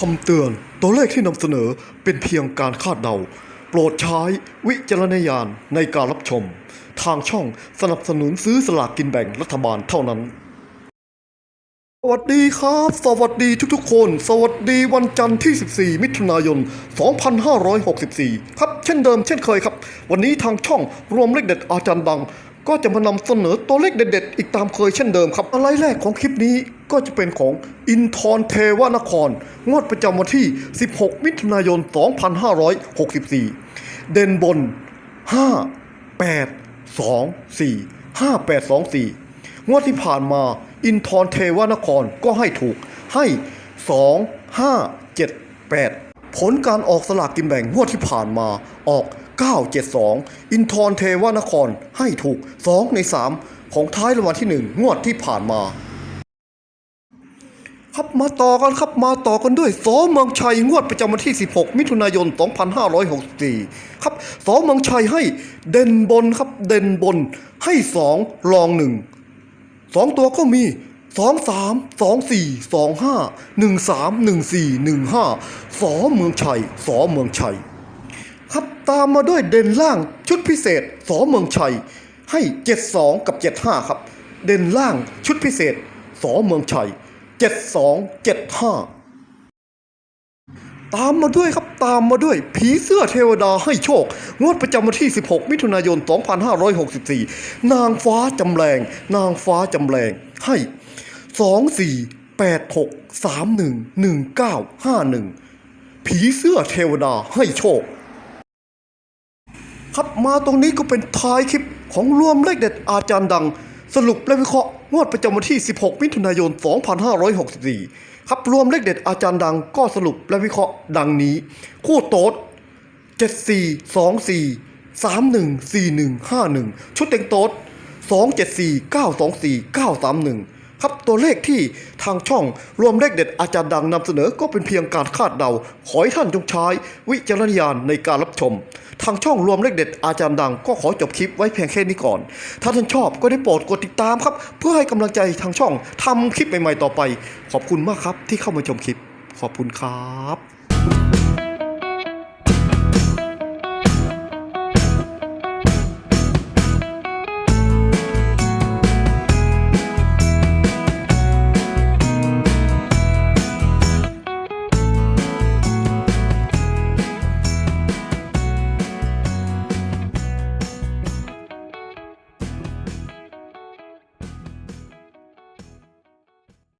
คำเตือน ตัวเลขที่นำเสนอเป็นเพียงการคาดเดา โปรดใช้วิจารณญาณในการรับชม ทางช่องสนับสนุนซื้อสลากกินแบ่งรัฐบาลเท่านั้น สวัสดีครับ สวัสดีทุกๆคน สวัสดีวันจันทร์ที่ 14 มิถุนายน 2564 ครับ เช่นเดิมเช่นเคยครับ วันนี้ทางช่องรวมเลขเด็ดอาจารย์ดัง ก็จะมานำเสนอตัวเลขเด็ดๆ อีกตามเคยเช่นเดิมครับ อะไรแรกของคลิปนี้ก็จะเป็นของอินทรเทวนคร งวดประจำวันที่ 16 มิถุนายน 2564 เด่นบน 5 8 2 4 5 8 2 4 งวดที่ผ่านมาอินทรเทวนครก็ให้ถูกให้ 2 5 7 8 ผลการออกสลากกินแบ่งงวดที่ผ่านมาออก 972 อินทรเทวนครให้ถูก 2 ใน 3 ของท้ายรางวัลที่ 1 งวดที่ผ่านมา ครับมาต่อกันครับมาต่อกันด้วยสอเมืองชัยงวดประจำวันที่ 16 มิถุนายน 2564 ครับสอเมืองชัยให้เด่นบนครับเด่นบนให้ 2 รอง 1 2 ตัวก็มี2 3 2 4 2 5 1 3 1 4 1 5สอเมืองชัยสอเมืองชัย ครับตามมาด้วยเด่นล่างชุดพิเศษสอเมืองชัย ให้ 72 กับ 75 ครับ เด่นล่างชุดพิเศษสอเมืองชัย 72 75 ตามมาด้วยครับตามมาด้วย ผีเสื้อเทวดาให้โชค งวดประจำวันที่ 16 มิถุนายน 2564 นางฟ้าจำแรง นางฟ้าจำแรงให้ 24 86 31 19 51 ผีเสื้อเทวดาให้โชค ครับมาตรงนี้ก็เป็นท้ายคลิปของรวมเลขเด็ดอาจารย์ดัง สรุปและวิเคราะห์งวดประจำวันที่ 16 มิถุนายน 2564 ครับรวมเลขเด็ดอาจารย์ดังก็สรุปและวิเคราะห์ดังนี้ คู่โต๊ด7424 314151 ชุดเต็งโต๊ด274 924 931 ครับตัวเลขที่ทางช่องรวมเลขเด็ดอาจารย์ดังนำเสนอก็เป็นเพียงการคาดเดา ขอให้ท่านจงใช้วิจารณญาณในการรับชม ทางช่องรวมเลขเด็ดอาจารย์ดัง ก็ขอจบคลิปไว้เพียงแค่นี้ก่อน ถ้าท่านชอบก็ได้โปรดกดติดตามครับ เพื่อให้กำลังใจทางช่องทำคลิปใหม่ๆต่อไป ขอบคุณมากครับที่เข้ามาชมคลิป ขอบคุณครับ